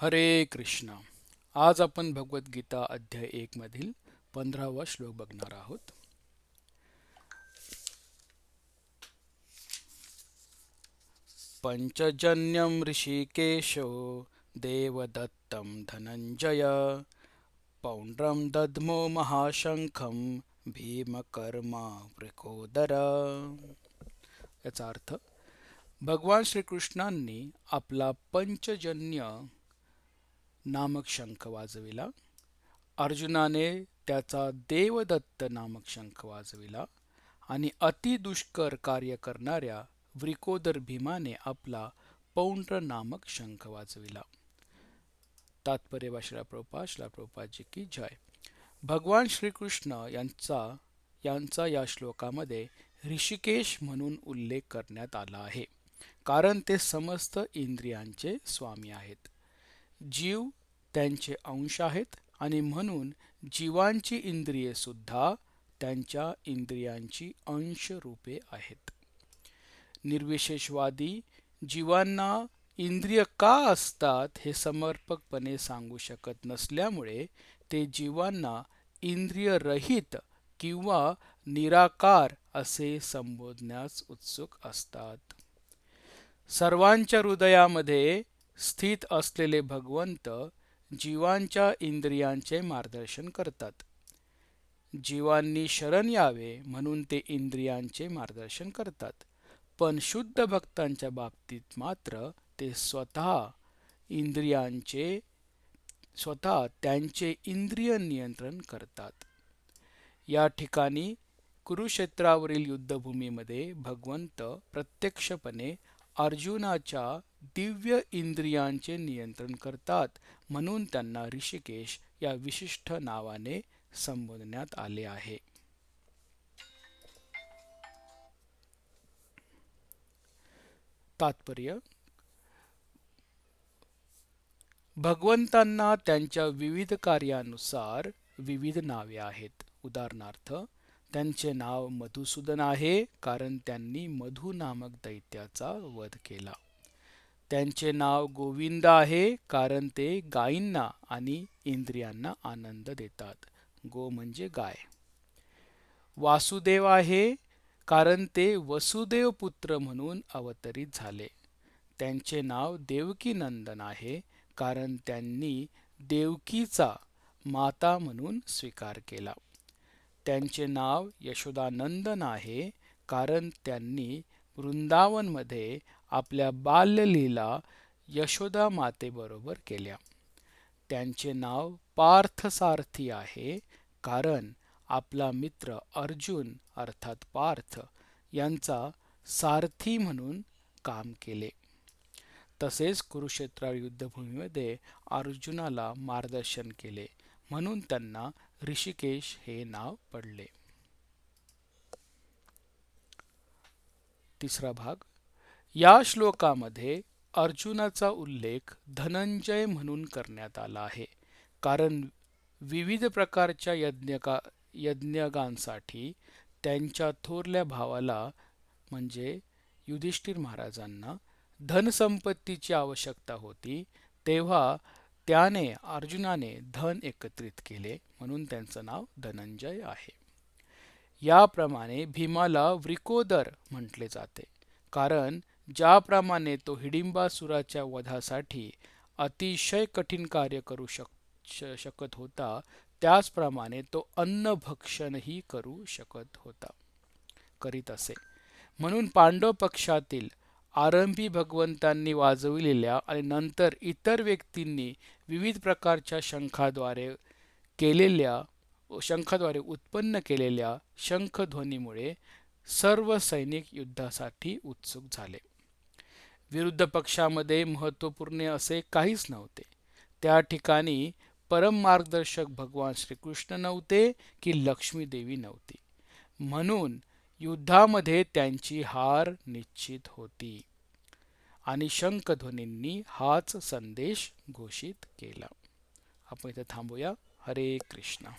हरे कृष्ण. आज आपण भगवद्गीता अध्याय एक मधील पंधरावा श्लोक बघणार आहोत. पंचजन्यम ऋषिकेशो देवदत्तं धनंजय पौंड्रम दद्मो महाशंखम भीमकर्मा वृकोदर याचा अर्थ भगवान श्रीकृष्णांनी आपला पंचजन्य नामक शंख वाजविला. अर्जुनाने त्याचा देवदत्त नामक शंख वाजविला आणि अतिदुष्कर कार्य करणाऱ्या व्रिकोदर भीमाने आपला पौंड्र नामक शंख वाजविला. तात्पर्य वाशिला प्रभुपा श्ला की जय. भगवान श्रीकृष्ण यांचा यांचा या श्लोकामध्ये ऋषिकेश म्हणून उल्लेख करण्यात आला आहे. कारण ते समस्त इंद्रियांचे स्वामी आहेत. जीव त्यांचे अंश आहेत आणि म्हणून जीवांची इंद्रिये सुद्धा त्यांच्या इंद्रियांची अंश रूपे आहेत. निर्विशेषवादी जीवांना इंद्रिय का असतात हे समर्पकपणे सांगू शकत नसल्यामुळे ते जीवांना इंद्रियरहित किंवा निराकार असे संबोधण्यास उत्सुक असतात. सर्वांच्या हृदयामध्ये स्थित असलेले भगवंत जीवांच्या इंद्रियांचे मार्गदर्शन करतात. जीवांनी शरण यावे म्हणून ते इंद्रियांचे मार्गदर्शन करतात. पण शुद्ध भक्तांच्या बाबतीत मात्र ते स्वतः इंद्रियांचे स्वतः त्यांचे इंद्रिय नियंत्रण करतात. या ठिकाणी कुरुक्षेत्रावरील युद्धभूमीमध्ये भगवंत प्रत्यक्षपणे अर्जुनाच्या दिव्य इंद्रियांचे नियंत्रण करतात म्हणून त्यांना ऋषिकेश या विशिष्ट नावाने संबोधण्यात आले आहे. तात्पर्य भगवंतांना त्यांच्या विविध कार्यानुसार विविध नावे आहेत. उदाहरणार्थ त्यांचे नाव मधुसूदन आहे कारण त्यांनी मधु नामक दैत्याचा वध केला. त्यांचे नाव गोविंद आहे कारण ते गायींना आणि इंद्रियांना आनंद देतात. गो म्हणजे गाय. वासुदेव आहे कारण ते वसुदेव पुत्र म्हणून अवतरित झाले. त्यांचे नाव देवकी नंदन आहे कारण त्यांनी देवकीचा माता म्हणून स्वीकार केला. त्यांचे नाव यशोदानंदन आहे कारण त्यांनी वृंदावनमध्ये आपल्या बाल्यलीला यशोदा मातेबरोबर केल्या. त्यांचे नाव पार्थसारथी आहे कारण आपला मित्र अर्जुन अर्थात पार्थ यांचा सारथी म्हणून काम केले. तसेच कुरुक्षेत्र युद्धभूमीमध्ये अर्जुनाला मार्गदर्शन केले म्हणून त्यांना ऋषिकेश हे नाव पडले. तिसरा भाग या श्लोकामध्ये अर्जुनाचा उल्लेख धनंजय म्हणून करण्यात आला आहे. कारण विविध प्रकारच्या यज्ञका यज्ञगांसाठी त्यांच्या थोरल्या भावाला म्हणजे युधिष्ठिर महाराजांना धनसंपत्तीची आवश्यकता होती. तेव्हा त्याने अर्जुनाने धन एकत्रित केले म्हणून त्यांचं नाव धनंजय आहे. याप्रमाणे भीमाला व्रिकोदर म्हटले जाते. कारण ज्याप्रमाणे तो हिडिंबासुराच्या वधासाठी अतिशय कठीण कार्य करू शक शकत होता त्याचप्रमाणे तो अन्नभक्षणही करू शकत होता. करीत असे. म्हणून पांडव पक्षातील आरंभी भगवंतांनी वाजविलेल्या आणि नंतर इतर व्यक्तींनी विविध प्रकारच्या शंखाद्वारे केलेल्या शंखाद्वारे उत्पन्न केलेल्या शंखध्वनीमुळे सर्व सैनिक युद्धासाठी उत्सुक झाले. विरुद्ध पक्षामध्ये महत्त्वपूर्ण असे काहीच नव्हते. त्या ठिकाणी परम मार्गदर्शक भगवान श्रीकृष्ण नव्हते की लक्ष्मी देवी नव्हती. म्हणून युद्धामध्ये त्यांची हार निश्चित होती. आणि शंखध्वनींनी हाच संदेश घोषित केला. आपण इथे थांबूया. हरे कृष्णा.